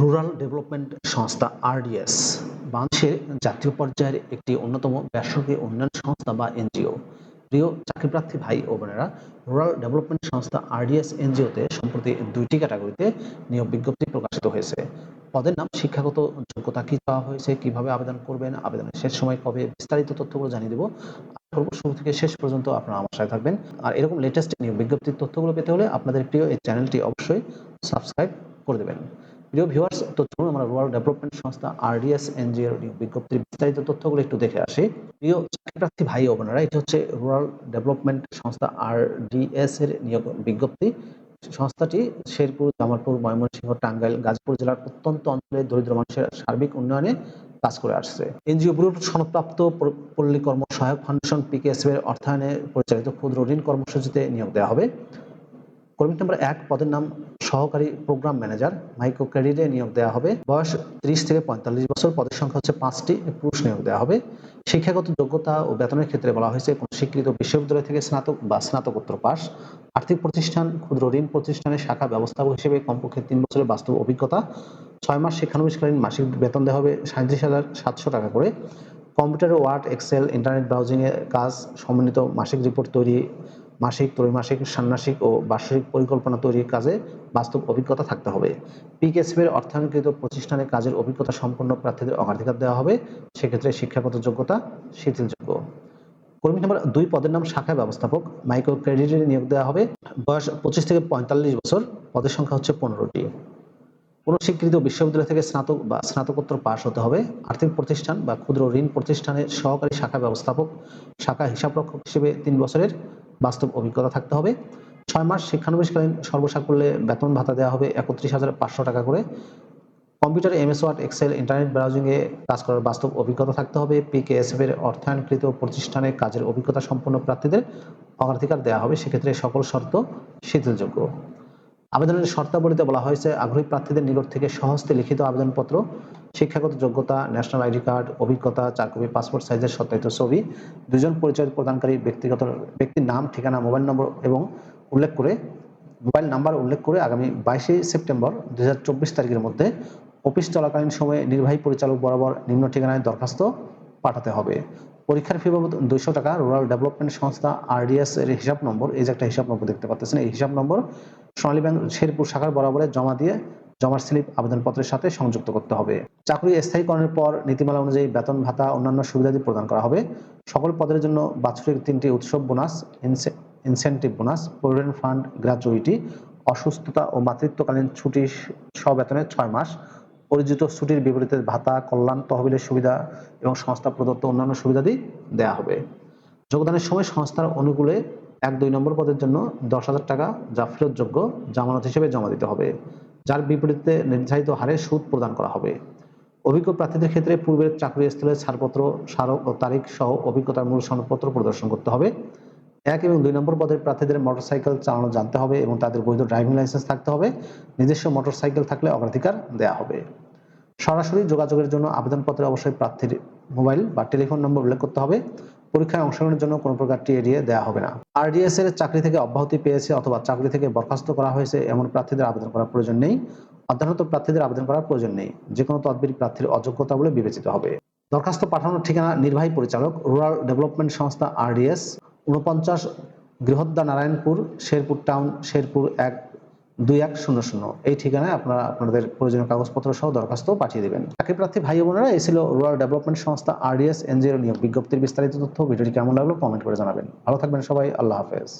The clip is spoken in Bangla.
রুরাল ডেভেলপমেন্ট সংস্থা আরডিএস বাংলাদেশের জাতীয় পর্যায়ের একটি অন্যতম বেসরকারি উন্নয়ন সংস্থা বা এনজিও। প্রিয় চাকরিপ্রার্থী ভাই ও বোনেরা রুরাল ডেভেলপমেন্ট সংস্থা আরডিএস এনজিওতে সম্প্রতি দুইটি ক্যাটাগরিতে নিয়োগ বিজ্ঞপ্তি প্রকাশিত হয়েছে। পদের নাম, শিক্ষাগত যোগ্যতা কি চাওয়া হয়েছে, কীভাবে আবেদন করবেন, আবেদনের শেষ সময় কবে, বিস্তারিত তথ্যগুলো জানিয়ে দেবো। করব শুরু থেকে শেষ পর্যন্ত আপনারা আমার সাথে থাকবেন। আর এরকম লেটেস্ট নিয়োগ বিজ্ঞপ্তির তথ্যগুলো পেতে হলে আপনাদের প্রিয় এই চ্যানেলটি অবশ্যই সাবস্ক্রাইব করে দেবেন। প্রিয় ভিউয়ার্স তো চলুন আমরা রুরাল ডেভেলপমেন্ট সংস্থা আরডিএস এনজিওর বিজ্ঞপ্তির বিস্তারিত তথ্যগুলো একটু দেখে আসি। প্রিয় চাকরিপ্রার্থী ভাই ও বোনেরা, এটি হচ্ছে রুরাল ডেভেলপমেন্ট সংস্থা আরডিএস এর নিয়োগ বিজ্ঞপ্তি। সংস্থাটি শেরপুর, জামালপুর, ময়মনসিংহ, টাঙ্গাইল, গাজীপুর জেলার প্রত্যন্ত অঞ্চলের দরিদ্র মানুষের সার্বিক উন্নয়নে কাজ করে আসছে। এনজিও ব্যুরোর সনদপ্রাপ্ত পল্লী কর্ম সহায়ক ফাউন্ডেশন পিকেএসএফ এর অর্থায়নে পরিচালিত ক্ষুদ্র ঋণ কর্মসূচিতে নিয়োগ দেওয়া হবে। কর্মী নম্বর এক, পদের নাম সহকারী প্রোগ্রাম ম্যানেজার মাইক্রো ক্রেডিটে নিয়োগ দেওয়া হবে। বয়স ত্রিশ থেকে পঁয়তাল্লিশ বছর, পদের সংখ্যা হচ্ছে পাঁচটি পুরুষ নিয়োগ দেওয়া হবে। শিক্ষাগত যোগ্যতা ও বেতনের ক্ষেত্রে বলা হয়েছে, কোন স্বীকৃত বিশ্ববিদ্যালয় থেকে স্নাতক বা স্নাতকোত্তর পাস। আর্থিক প্রতিষ্ঠান, ক্ষুদ্র ঋণ প্রতিষ্ঠানের শাখা ব্যবস্থাপক হিসেবে কমপক্ষে তিন বছরের বাস্তব অভিজ্ঞতা। ছয় মাস শিক্ষানবিশকালীন মাসিক বেতন দেওয়া হবে সাঁত্রিশ হাজার সাতশো টাকা করে। কম্পিউটার ওয়ার্ড এক্সেল, ইন্টারনেট ব্রাউজিংয়ের কাজ, সমন্বিত মাসিক রিপোর্ট তৈরি মাসিক, ত্রৈমাসিক, ষান্মাসিক ও বার্ষিক পরিকল্পনা তৈরির কাজে বাস্তব অভিজ্ঞতা থাকতে হবে। পিকেএসএফের অর্থায়নকৃত প্রতিষ্ঠানে কাজের অভিজ্ঞতা সম্পন্ন প্রার্থীদের অগ্রাধিকার দেওয়া হবে। সেক্ষেত্রে শিক্ষাগত যোগ্যতা শিথিলযোগ্য। কর্মী নম্বর দুই পদের নাম শাখা ব্যবস্থাপক মাইক্রো ক্রেডিটে নিয়োগ দেওয়া হবে। বয়স পঁচিশ থেকে পঁয়তাল্লিশ বছর, পদের সংখ্যা হচ্ছে পনেরোটি। কোনো স্বীকৃত বিশ্ববিদ্যালয় থেকে স্নাতক বা স্নাতকোত্তর পাশ হতে হবে। আর্থিক প্রতিষ্ঠান বা ক্ষুদ্র ঋণ প্রতিষ্ঠানের সহকারী শাখা ব্যবস্থাপক, শাখা হিসাবরক্ষক হিসেবে তিন বছরের। বাস্তব অভিজ্ঞতা থাকতে হবে। ছয় মাস শিক্ষানবিশকালীন সর্বসাকুল্যে বেতন ভাতা দেওয়া হবে একত্রিশ হাজার পাঁচশো টাকা করে। Computer MS word, excel, internet ব্রাউজিংয়ে কাজ করার বাস্তব অভিজ্ঞতা থাকতে হবে। পিকেএসএফ এর অর্থায়নকৃত প্রতিষ্ঠানে কাজের অভিজ্ঞতা সম্পন্ন প্রার্থীদের অগ্রাধিকার দেওয়া হবে। সেক্ষেত্রে সকল শর্ত শিথিলযোগ্য আবেদনের শর্তাবলীতে বলা হয়েছে, আগ্রহী প্রার্থীদের নিকট থেকে সহজতে লিখিত আবেদনপত্র শিক্ষাগত যোগ্যতা ন্যাশনাল আইডি কার্ড অভিজ্ঞতা চার কপি পাসপোর্ট সাইজের সত্যায়িত ছবি, দুজন পরিচয় প্রদানকারী ব্যক্তিগত, ব্যক্তির নাম, ঠিকানা মোবাইল নম্বর এবং উল্লেখ করে মোবাইল নাম্বার উল্লেখ করে আগামী বাইশে সেপ্টেম্বর দু হাজার চব্বিশ তারিখের মধ্যে অফিস চলাকালীন সময়ে নির্বাহী পরিচালক বরাবর নিম্ন ঠিকানায় দরখাস্ত পাঠাতে হবে। পরীক্ষার ফি বাবদ দুইশো টাকা রুরাল ডেভেলপমেন্ট সংস্থা আরডিএস এর হিসাব নম্বর, এই যে একটা হিসাব নম্বর দেখতে পাচ্ছেন, এই হিসাব নম্বর সোনালী ব্যাংক শেরপুর শাখার বরাবরে জমা দিয়ে জমার স্লিপ আবেদনপত্রের সাথে সংযুক্ত করতে হবে। চাকরি স্থায়ীকরণের পর নীতিমালা অনুযায়ী বেতন ভাতা অন্যান্য সুবিধাদি প্রদান করা হবে। সকল পদের জন্য বাৎসরিক তিনটি উৎসব bonus incentive bonus, provident fund, gratuity, অসুস্থতা ও মাতৃত্বকালীন ছুটি সবেতনে ছয় মাস, পরিচিত ছুটির বিপরীতে ভাতা, কল্যাণ, তহবিলের সুবিধা এবং সংস্থা প্রদত্ত অন্যান্য সুবিধাদি দেওয়া হবে। যোগদানের সময় সংস্থার অনুকূলে এক দুই নম্বর পদের জন্য দশ হাজার টাকা যা ফেরতযোগ্য জামানত হিসেবে জমা দিতে হবে। যার বিপরীতে নির্ধারিত হারে সুদ প্রদান করা হবে। অভিজ্ঞ প্রার্থীদের ক্ষেত্রে পূর্বের চাকরি স্থলের ছাড়পত্র, স্মারক ও তারিখ সহ অভিজ্ঞতার মূল সনদপত্র প্রদর্শন করতে হবে। এক এবং দুই নম্বর পদের প্রার্থীদের মোটরসাইকেল চালানো জানতে হবে এবং তাদের বৈধ ড্রাইভিং লাইসেন্স থাকতে হবে। নিজস্ব মোটরসাইকেল থাকলে অগ্রাধিকার দেওয়া হবে। সরাসরি যোগাযোগের জন্য আবেদনপত্রে অবশ্যই প্রার্থীর মোবাইল বা টেলিফোন নম্বর উল্লেখ করতে হবে। পরীক্ষায় অংশগ্রহণের জন্য কোনো প্রকার টিএডিএ দেওয়া হবে না। আরডিএস এর চাকরি থেকে অব্যাহতি পেয়েছে অথবা চাকরি থেকে বরখাস্ত করা হয়েছে এমন প্রার্থীদের আবেদন করার প্রয়োজন নেই। অধ্যয়নত প্রার্থীদের আবেদন করার প্রয়োজন নেই। যে কোনো তদবির প্রার্থীর অযোগ্যতা বলে বিবেচিত হবে। দরখাস্ত পাঠানোর ঠিকানা নির্বাহী পরিচালক রুরাল ডেভেলপমেন্ট সংস্থা আরডিএস উনপঞ্চাশ বৃহদ্দা নারায়ণপুর শেরপুর টাউন, শেরপুর এক দুই এক শূন্য শূন্য। এই ঠিকানায় আপনারা আপনাদের প্রয়োজনীয় কাগজপত্র সহ দরখাস্ত পাঠিয়ে দেবেন। চাকরি প্রার্থী ভাই বোনেরা, এই ছিল রুরাল ডেভেলপমেন্ট সংস্থা আরডিএস এনজিও নিয়োগ বিজ্ঞপ্তির বিস্তারিত তথ্য। ভিডিওটি কেমন লাগল কমেন্ট করে জানাবেন। ভালো থাকবেন সবাই, আল্লাহ হাফেজ।